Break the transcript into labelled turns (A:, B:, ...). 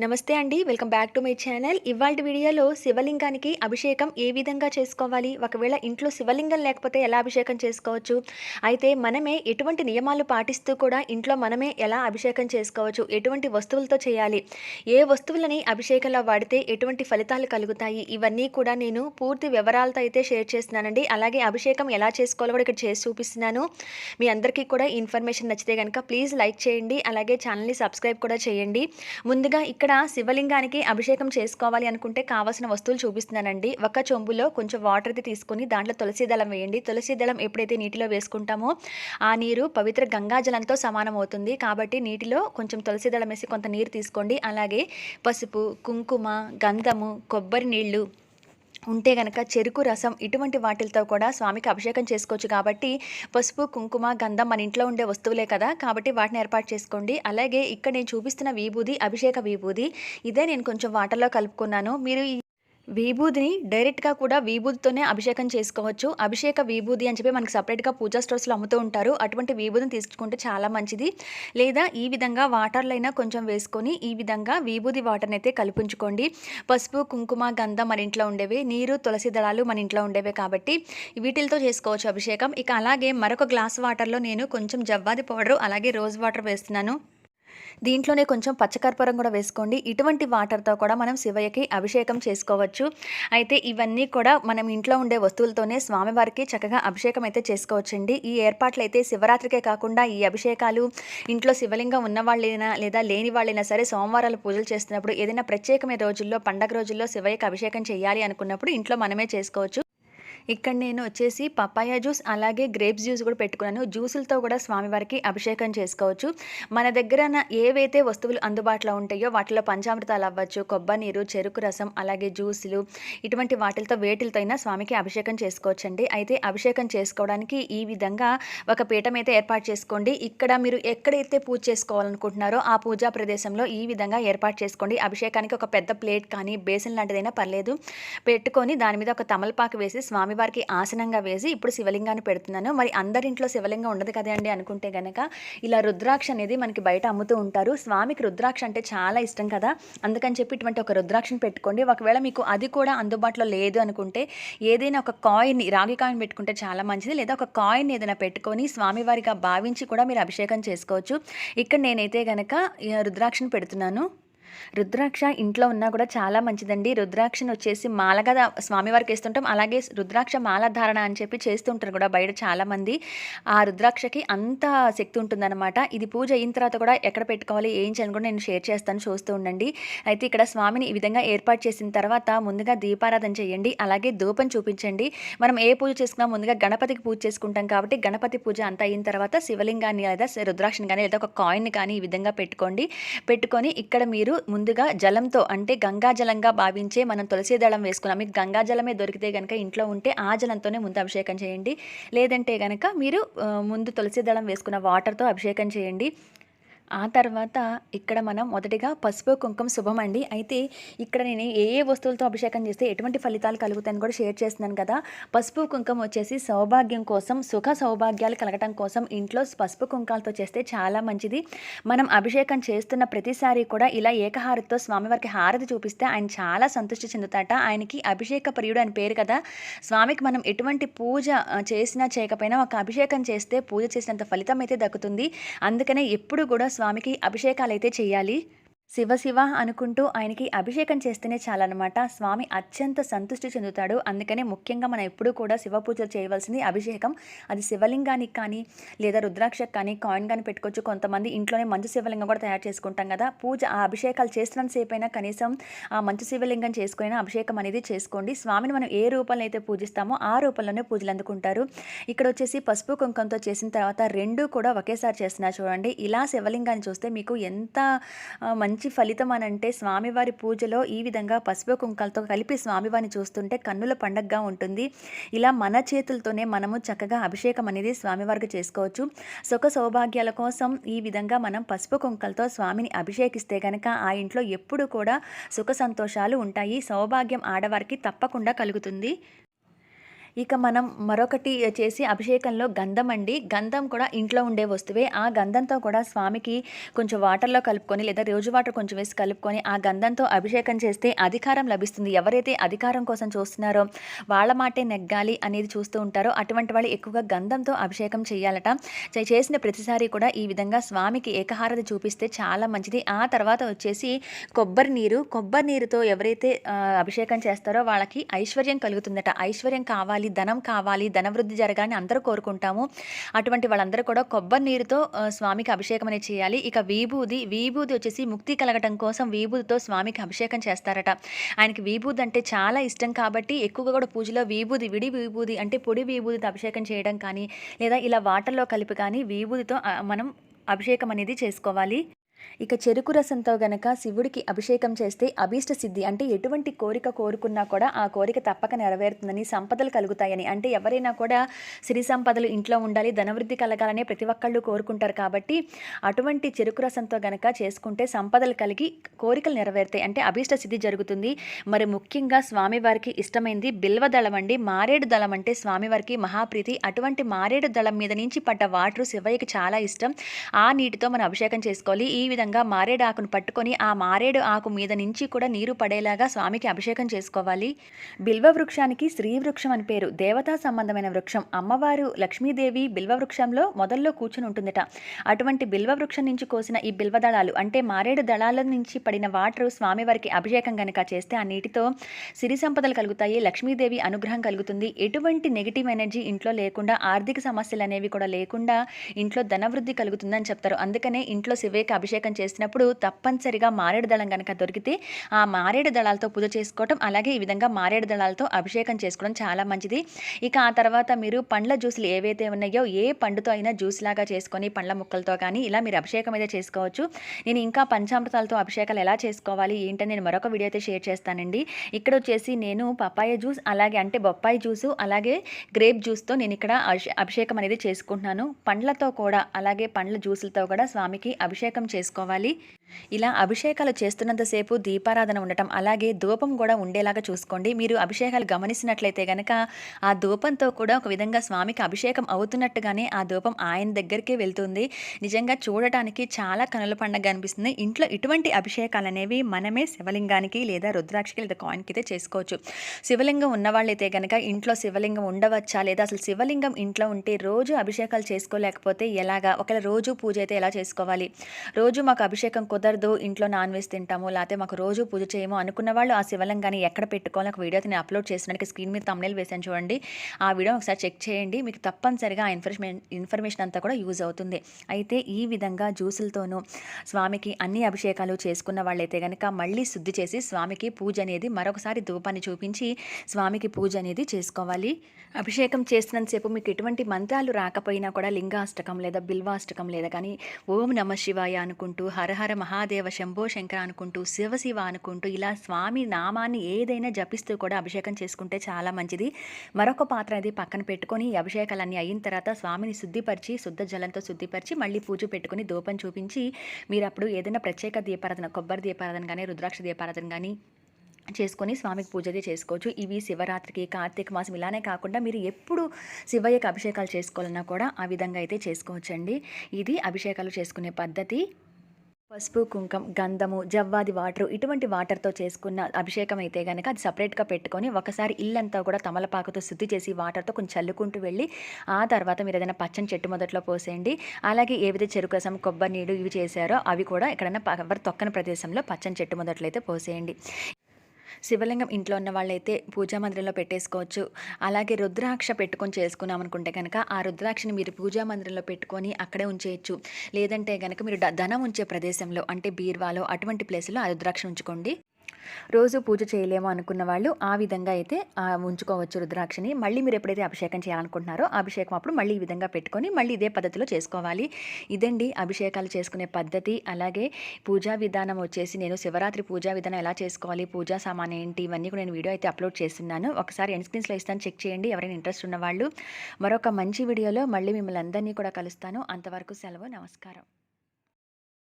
A: నమస్తే అండి welcome back to my channel. ఇవాళ వీడియోలో శివలింగానికి అభిషేకం ఏ విధంగా చేసుకోవాలి? ఒకవేళ ఇంట్లో శివలింగం లేకపోతే ఎలా అభిషేకం చేసుకోవచ్చు? అయితే మనమే ఎటువంటి నియమాలు పాటిస్తూ కూడా ఇంట్లో మనమే ఎలా అభిషేకం చేసుకోవచ్చు? ఎటువంటి వస్తువులతో చేయాలి? ఏ వస్తువులని అభిషేకంలో వాడితే ఎటువంటి ఫలితాలు కలుగుతాయి? ఇవన్నీ కూడా నేను పూర్తి వివరాలతో అయితే షేర్ చేస్తున్నానండి. అలాగే అభిషేకం ఎలా చేసుకోవాలో కూడా ఇక్కడ చేసి చూపిస్తున్నాను. మీ అందరికీ కూడా ఇన్ఫర్మేషన్ నచ్చితే కనుక ప్లీజ్ లైక్ చేయండి. అలాగే ఛానల్ని సబ్స్క్రైబ్ కూడా చేయండి. ముందుగా ఇక్కడ శివలింగానికి అభిషేకం చేసుకోవాలి అనుకుంటే కావాల్సిన వస్తువులు చూపిస్తున్నానండి. ఒక చెంబులో కొంచెం వాటర్ అయితే తీసుకొని దాంట్లో తులసి దళం వేయండి. తులసి దళం ఎప్పుడైతే నీటిలో వేసుకుంటామో ఆ నీరు పవిత్ర గంగాజలంతో సమానం అవుతుంది కాబట్టి నీటిలో కొంచెం తులసి దళం వేసి కొంత నీరు తీసుకోండి. అలాగే పసుపు కుంకుమ గంధము కొబ్బరి నీళ్ళు ఉంటే గనక చెరుకు రసం ఇటువంటి వాటిలతో కూడా స్వామికి అభిషేకం చేసుకోవచ్చు. కాబట్టి పసుపు కుంకుమ గంధం మన ఇంట్లో ఉండే వస్తువులే కదా. కాబట్టి వాటిని ఏర్పాటు చేసుకోండి. అలాగే ఇక్కడ నేను చూపిస్తున్న విభూది అభిషేక విభూది ఇదే నేను కొంచెం వాటర్లో కలుపుకున్నాను. మీరు విభూదిని డైరెక్ట్గా కూడా విభూతితోనే అభిషేకం చేసుకోవచ్చు. అభిషేక విభూది అని చెప్పి మనకి సపరేట్గా పూజా స్టోర్స్లో అమ్ముతూ ఉంటారు. అటువంటి విభూదిని తీసుకుంటే చాలా మంచిది. లేదా ఈ విధంగా వాటర్లో అయినా కొంచెం వేసుకొని ఈ విధంగా విభూది వాటర్ని అయితే కల్పించుకోండి. పసుపు కుంకుమ గంధం మన ఇంట్లో ఉండేవి. నీరు తులసి దళాలు మన ఇంట్లో ఉండేవే కాబట్టి వీటితో చేసుకోవచ్చు అభిషేకం. ఇక అలాగే మరొక గ్లాస్ వాటర్లో నేను కొంచెం జవ్వాది పౌడర్ అలాగే రోజ్ వాటర్ వేస్తున్నాను. దీంట్లోనే కొంచెం పచ్చకర్పూరం కూడా వేసుకోండి. ఇటువంటి వాటర్తో కూడా మనం శివయ్యకి అభిషేకం చేసుకోవచ్చు. అయితే ఇవన్నీ కూడా మనం ఇంట్లో ఉండే వస్తువులతోనే స్వామివారికి చక్కగా అభిషేకం అయితే చేసుకోవచ్చండి. ఈ ఏర్పాట్లు అయితే శివరాత్రికే కాకుండా ఈ అభిషేకాలు ఇంట్లో శివలింగం ఉన్న వాళ్ళైనా లేదా లేని వాళ్ళైనా సరే సోమవారాలు పూజలు చేస్తున్నప్పుడు ఏదైనా ప్రత్యేకమైన రోజుల్లో పండగ రోజుల్లో శివయ్యకి అభిషేకం చేయాలి అనుకున్నప్పుడు ఇంట్లో మనమే చేసుకోవచ్చు. ఇక్కడ నేను వచ్చేసి పప్పాయ జ్యూస్ అలాగే గ్రేప్స్ జ్యూస్ కూడా పెట్టుకున్నాను. జ్యూసులతో కూడా స్వామివారికి అభిషేకం చేసుకోవచ్చు. మన దగ్గర ఏవైతే వస్తువులు అందుబాటులో ఉంటాయో వాటిలో పంచామృతాలు అవ్వచ్చు కొబ్బరి నీరు చెరుకు రసం అలాగే జ్యూసులు ఇటువంటి వాటిలతో వేటిలతో అయినా స్వామికి అభిషేకం చేసుకోవచ్చండి. అయితే అభిషేకం చేసుకోవడానికి ఈ విధంగా ఒక పీఠం అయితే ఏర్పాటు చేసుకోండి. ఇక్కడ మీరు ఎక్కడైతే పూజ చేసుకోవాలనుకుంటున్నారో ఆ పూజా ప్రదేశంలో ఈ విధంగా ఏర్పాటు చేసుకోండి. అభిషేకానికి ఒక పెద్ద ప్లేట్ కానీ బేసిన్ లాంటిదైనా పర్లేదు. పెట్టుకొని దాని మీద ఒక తమలపాకు వేసి స్వామి స్వామివారికి ఆసనంగా వేసి ఇప్పుడు శివలింగాన్ని పెడుతున్నాను. మరి అందరింట్లో శివలింగం ఉండదు కదండి అనుకుంటే గనక ఇలా రుద్రాక్ష అనేది మనకి బయట అమ్ముతూ ఉంటారు. స్వామికి రుద్రాక్ష అంటే చాలా ఇష్టం కదా. అందుకని చెప్పి ఇటువంటి ఒక రుద్రాక్షను పెట్టుకోండి. ఒకవేళ మీకు అది కూడా అందుబాటులో లేదు అనుకుంటే ఏదైనా ఒక కాయిన్ రాగి కాయిన్ పెట్టుకుంటే చాలా మంచిది. లేదా ఒక కాయిన్ ఏదైనా పెట్టుకొని స్వామివారిగా భావించి కూడా మీరు అభిషేకం చేసుకోవచ్చు. ఇక్కడ నేనైతే గనక రుద్రాక్షను పెడుతున్నాను. రుద్రాక్ష ఇంట్లో ఉన్నా కూడా చాలా మంచిదండి. రుద్రాక్షను వచ్చేసి మాలగా స్వామివారికి వేస్తుంటాం. అలాగే రుద్రాక్ష మాల ధారణ అని చెప్పి చేస్తుంటారు కూడా బయట చాలామంది ఆ రుద్రాక్షకి అంత శక్తి ఉంటుందన్నమాట. ఇది పూజ అయిన తర్వాత కూడా ఎక్కడ పెట్టుకోవాలి ఏం చేయాలని కూడా నేను షేర్ చేస్తాను చూస్తూ ఉండండి. అయితే ఇక్కడ స్వామిని ఈ విధంగా ఏర్పాటు చేసిన తర్వాత ముందుగా దీపారాధన చేయండి. అలాగే ధూపం చూపించండి. మనం ఏ పూజ చేసుకున్నా ముందుగా గణపతికి పూజ చేసుకుంటాం కాబట్టి గణపతి పూజ అంత అయిన తర్వాత శివలింగాన్ని లేదా రుద్రాక్షని కానీ లేదా ఒక కాయిన్ కానీ ఈ విధంగా పెట్టుకోండి. పెట్టుకొని ఇక్కడ మీరు ముందుగా జలంతో అంటే గంగాజలంగా భావించే మనం తులసి దళం వేసుకున్నాం. మీకు గంగాజలమే దొరికితే కనుక ఇంట్లో ఉంటే ఆ జలంతోనే ముందు అభిషేకం చేయండి. లేదంటే కనుక మీరు ముందు తులసి దళం వేసుకున్న వాటర్తో అభిషేకం చేయండి. ఆ తర్వాత ఇక్కడ మనం మొదటిగా పసుపు కుంకుమ శుభం అండి. అయితే ఇక్కడ నేను ఏ ఏ వస్తువులతో అభిషేకం చేస్తే ఎటువంటి ఫలితాలు కలుగుతాయని కూడా షేర్ చేస్తున్నాను కదా. పసుపు కుంకుమ వచ్చేసి సౌభాగ్యం కోసం సుఖ సౌభాగ్యాలు కలగటం కోసం ఇంట్లో పసుపు కుంకాలతో చేస్తే చాలా మంచిది. మనం అభిషేకం చేస్తున్న ప్రతిసారి కూడా ఇలా ఏకహారతితో స్వామివారికి హారతి చూపిస్తే ఆయన చాలా సంతృష్టి చెందుతాట ఆయనకి అభిషేక ప్రియుడు అని పేరు కదా. స్వామికి మనం ఎటువంటి పూజ చేసినా చేయకపోయినా ఒక అభిషేకం చేస్తే పూజ చేసినంత ఫలితం అయితే దక్కుతుంది. అందుకనే ఎప్పుడు కూడా స్వామికి అభిషేకాలు అయితే చేయాలి. శివ శివ అనుకుంటూ ఆయనకి అభిషేకం చేస్తేనే చాలన్నమాట. స్వామి అత్యంత సంతృష్టి చెందుతాడు. అందుకనే ముఖ్యంగా మనం ఎప్పుడూ కూడా శివ పూజలు చేయవలసింది అభిషేకం. అది శివలింగానికి కానీ లేదా రుద్రాక్షకు కానీ కాయిన్ కానీ పెట్టుకోవచ్చు. కొంతమంది ఇంట్లోనే మంచు శివలింగం కూడా తయారు చేసుకుంటాం కదా. పూజ ఆ అభిషేకాలు చేస్తున్నంతసేపు అయినా కనీసం ఆ మంచు శివలింగం చేసుకుని అభిషేకం అనేది చేసుకోండి. స్వామిని మనం ఏ రూపంలో అయితే పూజిస్తామో ఆ రూపంలోనే పూజలు అందుకుంటారు. ఇక్కడ వచ్చేసి పసుపు కుంకంతో చేసిన తర్వాత రెండు కూడా ఒకేసారి చేస్తున్నారు చూడండి. ఇలా శివలింగాన్ని చూస్తే మీకు ఎంత మంచి మంచి ఫలితం అని అంటే స్వామివారి పూజలో ఈ విధంగా పసుపు కుంకాలతో కలిపి స్వామివారిని చూస్తుంటే కన్నుల పండగగా ఉంటుంది. ఇలా మన చేతులతోనే మనము చక్కగా అభిషేకం అనేది స్వామివారికి చేసుకోవచ్చు. సుఖ సౌభాగ్యాల కోసం ఈ విధంగా మనం పసుపు కుంకలతో స్వామిని అభిషేకిస్తే కనుక ఆ ఇంట్లో ఎప్పుడు కూడా సుఖ సంతోషాలు ఉంటాయి. సౌభాగ్యం ఆడవారికి తప్పకుండా కలుగుతుంది. ఇక మనం మరొకటి చేసి అభిషేకంలో గంధం అండి. గంధం కూడా ఇంట్లో ఉండే వస్తువే. ఆ గంధంతో కూడా స్వామికి కొంచెం వాటర్లో కలుపుకొని లేదా రోజు వాటర్ కొంచెం వేసి కలుపుకొని ఆ గంధంతో అభిషేకం చేస్తే అధికారం లభిస్తుంది. ఎవరైతే అధికారం కోసం చూస్తున్నారో వాళ్ళ మాటే నెగ్గాలి అనేది చూస్తూ ఉంటారో అటువంటి వాళ్ళు ఎక్కువగా గంధంతో అభిషేకం చేయాలట. చే- చేసిన ప్రతిసారి కూడా ఈ విధంగా స్వామికి ఏకహారతి చూపిస్తే చాలా మంచిది. ఆ తర్వాత వచ్చేసి కొబ్బరి నీరు. కొబ్బరి నీరుతో ఎవరైతే అభిషేకం చేస్తారో వాళ్ళకి ఐశ్వర్యం కలుగుతుందట. ఐశ్వర్యం కావాలి ధనం కావాలి ధనవృద్ధి జరగాలని అందరూ కోరుకుంటాము. అటువంటి వాళ్ళందరూ కూడా కొబ్బరి నీరుతో స్వామికి అభిషేకం అనేది చేయాలి. ఇక విభూది విభూది వచ్చేసి ముక్తి కలగటం కోసం విభూదితో స్వామికి అభిషేకం చేస్తారట. ఆయనకి విభూది అంటే చాలా ఇష్టం కాబట్టి ఎక్కువగా కూడా పూజలో విభూది విడి విభూది అంటే పొడి విభూదితో అభిషేకం చేయడం కానీ లేదా ఇలా వాటర్లో కలిపి కానీ విభూదితో మనం అభిషేకం అనేది చేసుకోవాలి. ఇక చెరుకు రసంతో గనక శివుడికి అభిషేకం చేస్తే అభీష్ట సిద్ధి అంటే ఎటువంటి కోరిక కోరుకున్నా కూడా ఆ కోరిక తప్పక నెరవేరుతుందని సంపదలు కలుగుతాయని. అంటే ఎవరైనా కూడా సిరి సంపదలు ఇంట్లో ఉండాలి ధనవృద్ధి కలగాలనే ప్రతి ఒక్కళ్ళు కోరుకుంటారు కాబట్టి అటువంటి చెరుకు రసంతో గనక చేసుకుంటే సంపదలు కలిగి కోరికలు నెరవేరుతాయి. అంటే అభీష్ట సిద్ధి జరుగుతుంది. మరి ముఖ్యంగా స్వామివారికి ఇష్టమైంది బిల్వ దళం అండి. మారేడు దళం అంటే స్వామివారికి మహాప్రీతి. అటువంటి మారేడు దళం మీద నుంచి పడ్డ వాటర్ శివయ్యకి చాలా ఇష్టం. ఆ నీటితో మనం అభిషేకం చేసుకోవాలి. ఈ విధంగా మారేడు ఆకును పట్టుకొని ఆ మారేడు ఆకు మీద నుంచి కూడా నీరు పడేలాగా స్వామికి అభిషేకం చేసుకోవాలి. బిల్వ వృక్షానికి శ్రీ వృక్షం అని పేరు. దేవతా సంబంధమైన వృక్షం. అమ్మవారు లక్ష్మీదేవి బిల్వ వృక్షంలో మొదల్లో కూర్చుని ఉంటుందట. అటువంటి బిల్వ వృక్షం నుంచి కోసిన ఈ బిల్వ దళాలు అంటే మారేడు దళాల నుంచి పడిన వాటర్ స్వామివారికి అభిషేకం గనక చేస్తే ఆ నీటితో సిరి సంపదలు కలుగుతాయి లక్ష్మీదేవి అనుగ్రహం కలుగుతుంది. ఎటువంటి నెగిటివ్ ఎనర్జీ ఇంట్లో లేకుండా ఆర్థిక సమస్యలు అనేవి కూడా లేకుండా ఇంట్లో ధనవృద్ధి కలుగుతుందని చెప్తారు. అందుకనే ఇంట్లో శివేకి అభిషేకం చేసినప్పుడు తప్పనిసరిగా మారేడు దళం కనుక దొరికితే ఆ మారేడు దళాలతో పూజ చేసుకోవటం అలాగే ఈ విధంగా మారేడు దళాలతో అభిషేకం చేసుకోవడం చాలా మంచిది. ఇక ఆ తర్వాత మీరు పండ్ల జ్యూసులు ఏవైతే ఉన్నాయో ఏ పండుతో అయినా జ్యూస్ లాగా చేసుకొని పండ్ల ముక్కలతో కానీ ఇలా మీరు అభిషేకం అయితే చేసుకోవచ్చు. నేను ఇంకా పంచామృతాలతో అభిషేకాలు ఎలా చేసుకోవాలి ఏంటని నేను మరొక వీడియో అయితే షేర్ చేస్తానండి. ఇక్కడ వచ్చేసి నేను పపాయ జ్యూస్ అలాగే అంటే బొప్పాయి జ్యూసు అలాగే గ్రేప్ జ్యూస్తో నేను ఇక్కడ అభిషేకం అనేది చేసుకుంటున్నాను. పండ్లతో కూడా అలాగే పండ్ల జ్యూసులతో కూడా స్వామికి అభిషేకం చేసుకోవాలి ఇలా అభిషేకాలు చేస్తున్నంతసేపు దీపారాధన ఉండటం అలాగే ధూపం కూడా ఉండేలాగా చూసుకోండి. మీరు అభిషేకాలు గమనించినట్లయితే గనక ఆ ధూపంతో కూడా ఒక విధంగా స్వామికి అభిషేకం అవుతున్నట్టుగానే ఆ ధూపం ఆయన దగ్గరికే వెళ్తుంది. నిజంగా చూడటానికి చాలా కనుల పండగ అనిపిస్తుంది. ఇంట్లో ఇటువంటి అభిషేకాలు అనేవి మనమే శివలింగానికి లేదా రుద్రాక్షకి లేదా కాయిన్కి అయితే చేసుకోవచ్చు. శివలింగం ఉన్నవాళ్ళైతే గనక ఇంట్లో శివలింగం ఉండవచ్చా? లేదా అసలు శివలింగం ఇంట్లో ఉంటే రోజు అభిషేకాలు చేసుకోలేకపోతే ఎలాగా? ఒకవేళ రోజు పూజ అయితే ఎలా చేసుకోవాలి? రోజు మాకు అభిషేకం కుదరదు ఇంట్లో నాన్ వెజ్ తింటాము లేకపోతే మాకు రోజు పూజ చేయము అనుకున్న వాళ్ళు ఆ శివలింగాన్ని ఎక్కడ పెట్టుకోవాలి ఒక వీడియో నేను అప్లోడ్ చేసినానికి స్క్రీన్ మీద తమ్నేల్ వేసాను చూడండి. ఆ వీడియో ఒకసారి చెక్ చేయండి. మీకు తప్పనిసరిగా ఆ ఇన్ఫర్మేషన్ ఇన్ఫర్మేషన్ అంతా కూడా యూజ్ అవుతుంది. అయితే ఈ విధంగా జ్యూసులతోనూ స్వామికి అన్ని అభిషేకాలు చేసుకున్న వాళ్ళైతే కనుక మళ్ళీ శుద్ధి చేసి స్వామికి పూజ అనేది మరొకసారి ధూపాన్ని చూపించి స్వామికి పూజ అనేది చేసుకోవాలి. అభిషేకం చేసినంతసేపు మీకు ఎటువంటి మంత్రాలు రాకపోయినా కూడా లింగాష్టకం లేదా బిల్వాష్టకం లేదా కానీ ఓం నమ శివాయ అనుకుంటే హరహర మహాదేవ శంభో శంకర అనుకుంటూ శివ శివ అనుకుంటూ ఇలా స్వామి నామాన్ని ఏదైనా జపిస్తూ కూడా అభిషేకం చేసుకుంటే చాలా మంచిది. మరొక పాత్ర అది పక్కన పెట్టుకొని ఈ అభిషేకాలన్నీ అయిన తర్వాత స్వామిని శుద్ధిపరిచి శుద్ధ జలంతో శుద్ధిపరిచి మళ్ళీ పూజ పెట్టుకుని ధూపం చూపించి మీరు అప్పుడు ఏదైనా ప్రత్యేక దీపారాధన కొబ్బరి దీపారాధన కానీ రుద్రాక్ష దీపారాధన కానీ చేసుకొని స్వామికి పూజది చేసుకోవచ్చు. ఇవి శివరాత్రికి కార్తీక మాసం ఇలానే కాకుండా మీరు ఎప్పుడు శివయ్యకి అభిషేకాలు చేసుకోవాలన్నా కూడా ఆ విధంగా అయితే చేసుకోవచ్చండి. ఇది అభిషేకాలు చేసుకునే పద్ధతి. పసుపు కుంకం గంధము జవ్వాది వాటర్ ఇటువంటి వాటర్తో చేసుకున్న అభిషేకం అయితే కనుక అది సపరేట్గా పెట్టుకొని ఒకసారి ఇల్లంతా కూడా తమలపాకుతో శుద్ధి చేసి వాటర్తో కొంచెం చల్లుకుంటూ వెళ్ళి ఆ తర్వాత మీరు ఏదైనా పచ్చని చెట్టు మొదట్లో పోసేయండి. అలాగే ఏవైతే చెరుకు రసం కొబ్బరి నీళ్ళు ఇవి చేశారో అవి కూడా ఎక్కడైనా ఎవరు తొక్కని ప్రదేశంలో పచ్చని చెట్టు మొదట్లో అయితే పోసేయండి. శివలింగం ఇంట్లో ఉన్న వాళ్ళైతే పూజా మందిరంలో పెట్టేసుకోవచ్చు. అలాగే రుద్రాక్ష పెట్టుకొని చేసుకున్నాం అనుకుంటే కనుక ఆ రుద్రాక్షని మీరు పూజా మందిరంలో పెట్టుకొని అక్కడే ఉంచేయచ్చు. లేదంటే కనుక మీరు ధనం ఉంచే ప్రదేశంలో అంటే బీర్వాలో అటువంటి ప్లేస్లో ఆ రుద్రాక్ష ఉంచుకోండి. రోజు పూజ చేయలేము అనుకున్న వాళ్ళు ఆ విధంగా అయితే ఉంచుకోవచ్చు రుద్రాక్షని. మళ్ళీ మీరు ఎప్పుడైతే అభిషేకం చేయాలనుకుంటున్నారో అభిషేకం అప్పుడు మళ్ళీ ఈ విధంగా పెట్టుకొని మళ్ళీ ఇదే పద్ధతిలో చేసుకోవాలి. ఇదండి అభిషేకాలు చేసుకునే పద్ధతి. అలాగే పూజా విధానం వచ్చేసి నేను శివరాత్రి పూజా విధానం ఎలా చేసుకోవాలి పూజా సామాన్ ఏంటి ఇవన్నీ కూడా నేను వీడియో అయితే అప్లోడ్ చేస్తున్నాను. ఒకసారి ఎండ్ స్క్రీన్స్లో ఇస్తాను చెక్ చేయండి. ఎవరైనా ఇంట్రెస్ట్ ఉన్నవాళ్ళు మరొక మంచి వీడియోలో మళ్ళీ మిమ్మల్ని అందరినీ కూడా కలుస్తాను. అంతవరకు సెలవు నమస్కారం.